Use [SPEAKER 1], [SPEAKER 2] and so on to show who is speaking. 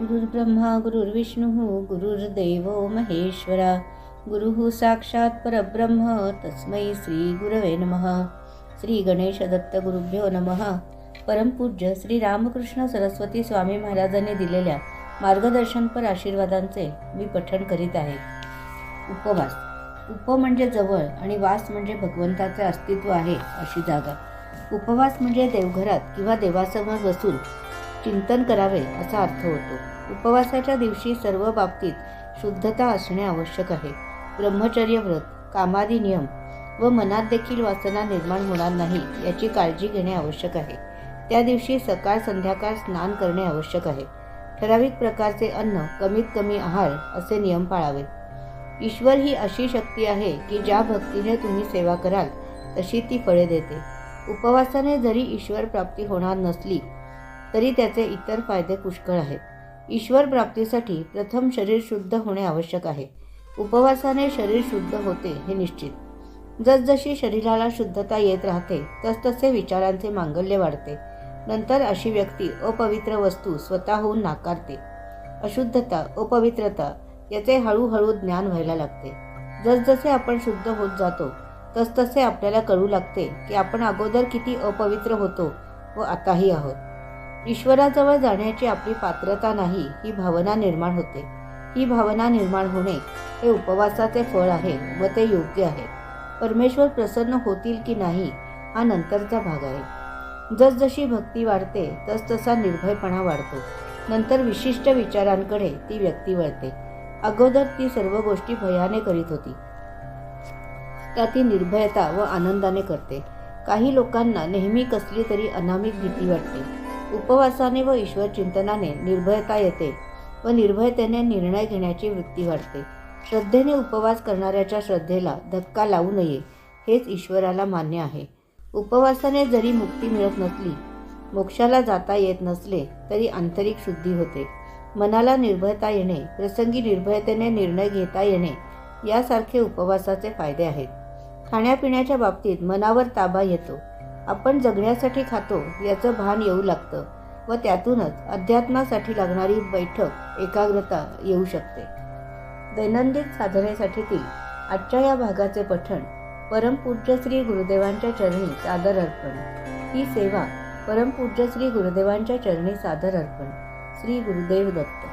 [SPEAKER 1] गुरुर्ब्रह्मा गुरुर्विष्णू गुरुर्देव महेश्वरा। गुरुः साक्षात परब्रह्म। तस्मै श्री गुरवे नमः। श्री गणेश दत्त गुरुभ्यो नमः। परमपूज्य श्री रामकृष्ण सरस्वती स्वामी महाराजांनी दिलेल्या मार्गदर्शनपर आशीर्वादांचे मी पठण करीत आहे. उपवास. उप म्हणजे जवळ आणि वास म्हणजे भगवंताचे अस्तित्व आहे अशी जागा. उपवास म्हणजे देवघरात किंवा देवासमोर बसून चिंतन करावे असा अर्थ होतो. उपवासाच्या दिवशी सर्व बाबतीत शुद्धता असणे आवश्यक आहे. ब्रह्मचर्य व्रत कामादी नियम व मनात देखील वासना निर्माण होणार नाही याची काळजी घेणे आवश्यक आहे. त्या दिवशी सकाळ संध्याकाळ स्नान करणे आवश्यक आहे. ठराविक प्रकारचे अन्न कमीत कमी आहार असे नियम पाळावे. ईश्वर ही अशी शक्ती आहे की ज्या भक्तीने तुम्ही सेवा कराल तशी ती फळे देते. उपवासाने जरी ईश्वर प्राप्ती होणार नसली तरी त्याचे इतर फायदे पुष्कळ आहेत. ईश्वर प्राप्तीसाठी प्रथम शरीर शुद्ध होणे आवश्यक आहे. उपवासाने शरीर शुद्ध होते हे निश्चित. जसजशी शरीराला शुद्धता येत राहते तसतसे विचारांचे मांगल्य वाढते. नंतर अशी व्यक्ती अपवित्र वस्तू स्वतःहून नाकारते. अशुद्धता अपवित्रता याचे हळूहळू ज्ञान व्हायला लागते. जसजसे आपण शुद्ध होत जातो तसतसे आपल्याला कळू लागते की आपण अगोदर किती अपवित्र होतो व आताही आहोत. ईश्वराजवळ जाण्याची आपली पात्रता नाही ही भावना निर्माण होते. ही भावना निर्माण होणे हे उपवासाचे फळ आहे व ते योग्य आहे. परमेश्वर प्रसन्न होतील की नाही हा नंतरचा भाग आहे. जसजशी भक्ती वाढते तसतसा निर्भयपणा वाढतो. नंतर विशिष्ट विचारांकडे ती व्यक्ती वळते. अगोदर ती सर्व गोष्टी भयाने करीत होती. त्या ती निर्भयता व आनंदाने करते. काही लोकांना नेहमी कसली तरी अनामिक भीती वाटते. उपवासाने व ईश्वर चिंतनाने निर्भयता येते व निर्भयतेने निर्णय घेण्याची वृत्ती वाढते. श्रद्धेने उपवास करणाऱ्याच्या श्रद्धेला धक्का लावू नये हेच ईश्वराला मान्य आहे. उपवासाने जरी मुक्ती मिळत नसली मोक्षाला जाता येत नसले तरी आंतरिक शुद्धी होते. मनाला निर्भयता येणे प्रसंगी निर्भयतेने निर्णय घेता येणे यासारखे उपवासाचे फायदे आहेत. खाण्यापिण्याच्या बाबतीत मनावर ताबा येतो. आपण जगण्यासाठी खातो याचं भान येऊ लागतं व त्यातूनच अध्यात्मासाठी लागणारी बैठक एकाग्रता येऊ शकते. दैनंदिन साधनेसाठीतील आजच्या या भागाचे पठण परमपूज्य श्री गुरुदेवांच्या चरणी सादर अर्पण. ही सेवा परमपूज्य श्री गुरुदेवांच्या चरणी सादर अर्पण. श्री गुरुदेव दत्त.